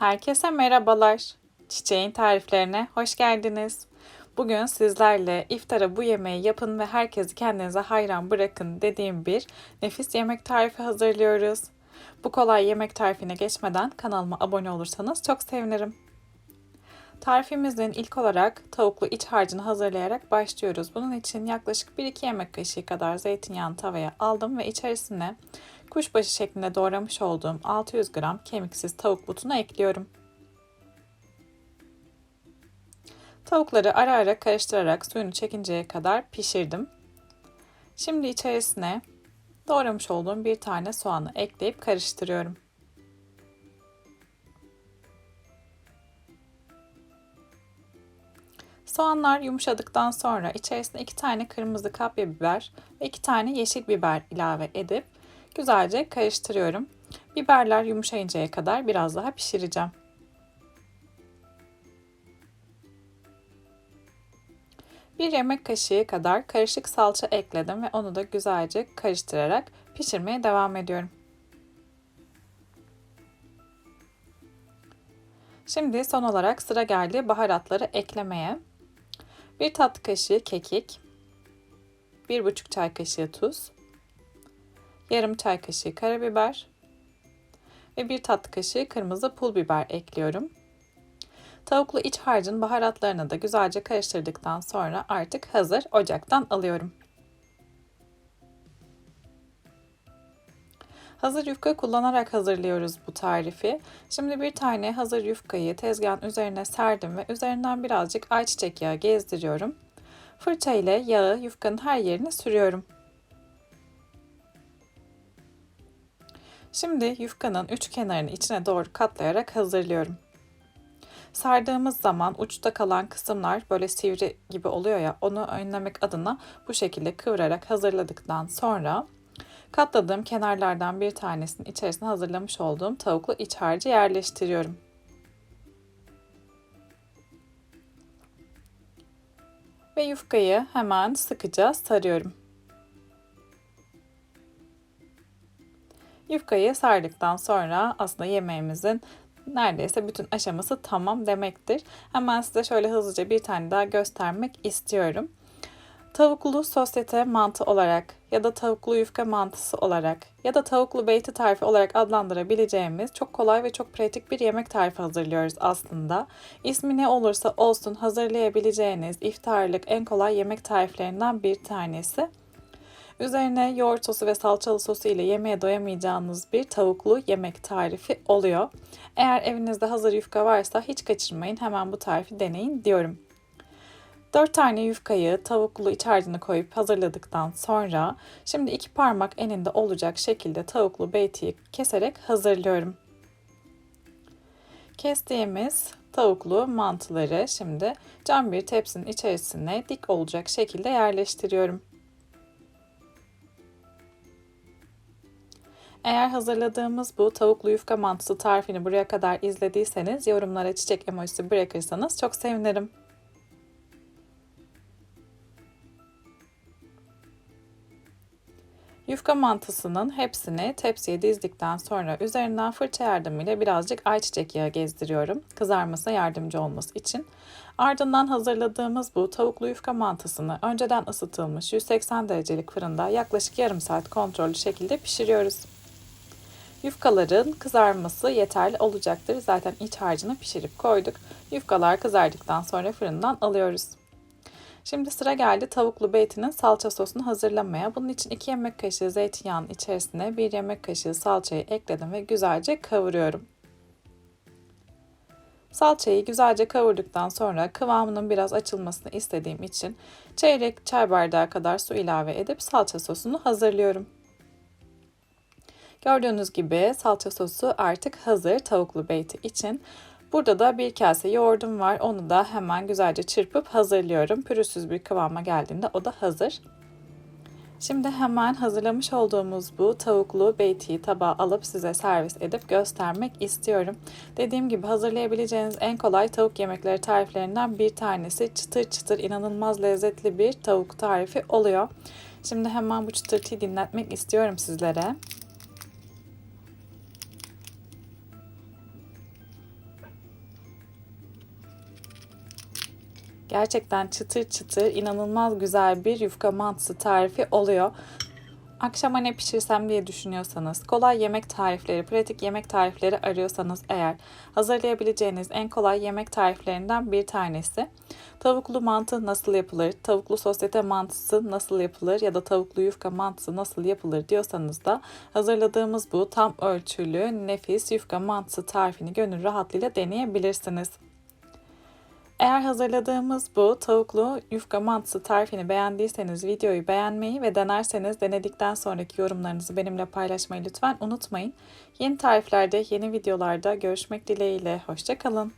Herkese merhabalar. Çiçeğin tariflerine hoş geldiniz. Bugün sizlerle iftara bu yemeği yapın ve herkesi kendinize hayran bırakın dediğim bir nefis yemek tarifi hazırlıyoruz. Bu kolay yemek tarifine geçmeden kanalıma abone olursanız çok sevinirim. Tarifimizin ilk olarak tavuklu iç harcını hazırlayarak başlıyoruz. Bunun için yaklaşık 1-2 yemek kaşığı kadar zeytinyağını tavaya aldım ve içerisine kuşbaşı şeklinde doğramış olduğum 600 gram kemiksiz tavuk butunu ekliyorum. Tavukları ara ara karıştırarak suyunu çekinceye kadar pişirdim. Şimdi içerisine doğramış olduğum bir tane soğanı ekleyip karıştırıyorum. Soğanlar yumuşadıktan sonra içerisine 2 tane kırmızı kapya biber ve 2 tane yeşil biber ilave edip güzelce karıştırıyorum. Biberler yumuşayıncaya kadar biraz daha pişireceğim. Bir yemek kaşığı kadar karışık salça ekledim ve onu da güzelce karıştırarak pişirmeye devam ediyorum. Şimdi son olarak sıra geldi baharatları eklemeye. 1 tatlı kaşığı kekik, 1,5 çay kaşığı tuz, yarım çay kaşığı karabiber ve 1 tatlı kaşığı kırmızı pul biber ekliyorum. Tavuklu iç harcın baharatlarını da güzelce karıştırdıktan sonra artık hazır ocaktan alıyorum. Hazır yufka kullanarak hazırlıyoruz bu tarifi. Şimdi bir tane hazır yufkayı tezgahın üzerine serdim ve üzerinden birazcık ayçiçek yağı gezdiriyorum. Fırça ile yağı yufkanın her yerine sürüyorum. Şimdi yufkanın üç kenarını içine doğru katlayarak hazırlıyorum. Sardığımız zaman uçta kalan kısımlar böyle sivri gibi oluyor ya onu önlemek adına bu şekilde kıvırarak hazırladıktan sonra Katladığım kenarlardan bir tanesinin içerisine hazırlamış olduğum tavuklu iç harcı yerleştiriyorum. Ve yufkayı hemen sıkıca sarıyorum. Yufkayı sardıktan sonra aslında yemeğimizin neredeyse bütün aşaması tamam demektir. Hemen size şöyle hızlıca bir tane daha göstermek istiyorum. Tavuklu sosyete mantı olarak ya da tavuklu yufka mantısı olarak ya da tavuklu beyti tarifi olarak adlandırabileceğimiz çok kolay ve çok pratik bir yemek tarifi hazırlıyoruz aslında. İsmi ne olursa olsun hazırlayabileceğiniz iftarlık en kolay yemek tariflerinden bir tanesi. Üzerine yoğurt sosu ve salçalı sosu ile yemeğe doyamayacağınız bir tavuklu yemek tarifi oluyor. Eğer evinizde hazır yufka varsa hiç kaçırmayın hemen bu tarifi deneyin diyorum. 4 tane yufkayı tavuklu iç harcını koyup hazırladıktan sonra şimdi iki parmak eninde olacak şekilde tavuklu beytiyi keserek hazırlıyorum. Kestiğimiz tavuklu mantıları şimdi cam bir tepsinin içerisine dik olacak şekilde yerleştiriyorum. Eğer hazırladığımız bu tavuklu yufka mantısı tarifini buraya kadar izlediyseniz yorumlara çiçek emojisi bırakırsanız çok sevinirim. Yufka mantısının hepsini tepsiye dizdikten sonra üzerinden fırça yardımıyla birazcık ayçiçek yağı gezdiriyorum. Kızarmasına yardımcı olması için. Ardından hazırladığımız bu tavuklu yufka mantısını önceden ısıtılmış 180 derecelik fırında yaklaşık yarım saat kontrollü şekilde pişiriyoruz. Yufkaların kızarması yeterli olacaktır. Zaten iç harcını pişirip koyduk. Yufkalar kızardıktan sonra fırından alıyoruz. Şimdi sıra geldi tavuklu beytinin salça sosunu hazırlamaya. Bunun için 2 yemek kaşığı zeytinyağının içerisine 1 yemek kaşığı salçayı ekledim ve güzelce kavuruyorum. Salçayı güzelce kavurduktan sonra kıvamının biraz açılmasını istediğim için çeyrek çay bardağı kadar su ilave edip salça sosunu hazırlıyorum. Gördüğünüz gibi salça sosu artık hazır tavuklu beyti için. Burada da bir kase yoğurdum var. Onu da hemen güzelce çırpıp hazırlıyorum. Pürüzsüz bir kıvama geldiğinde o da hazır. Şimdi hemen hazırlamış olduğumuz bu tavuklu beytiyi tabağa alıp size servis edip göstermek istiyorum. Dediğim gibi hazırlayabileceğiniz en kolay tavuk yemekleri tariflerinden bir tanesi. Çıtır çıtır inanılmaz lezzetli bir tavuk tarifi oluyor. Şimdi hemen bu çıtırtıyı dinletmek istiyorum sizlere. Gerçekten çıtır çıtır inanılmaz güzel bir yufka mantısı tarifi oluyor. Akşama ne pişirsem diye düşünüyorsanız, kolay yemek tarifleri, pratik yemek tarifleri arıyorsanız eğer hazırlayabileceğiniz en kolay yemek tariflerinden bir tanesi. Tavuklu mantı nasıl yapılır, tavuklu sosyete mantısı nasıl yapılır ya da tavuklu yufka mantısı nasıl yapılır diyorsanız da hazırladığımız bu tam ölçülü nefis yufka mantısı tarifini gönül rahatlığıyla deneyebilirsiniz. Eğer hazırladığımız bu tavuklu yufka mantısı tarifini beğendiyseniz videoyu beğenmeyi ve denerseniz denedikten sonraki yorumlarınızı benimle paylaşmayı lütfen unutmayın. Yeni tariflerde, yeni videolarda görüşmek dileğiyle. Hoşçakalın.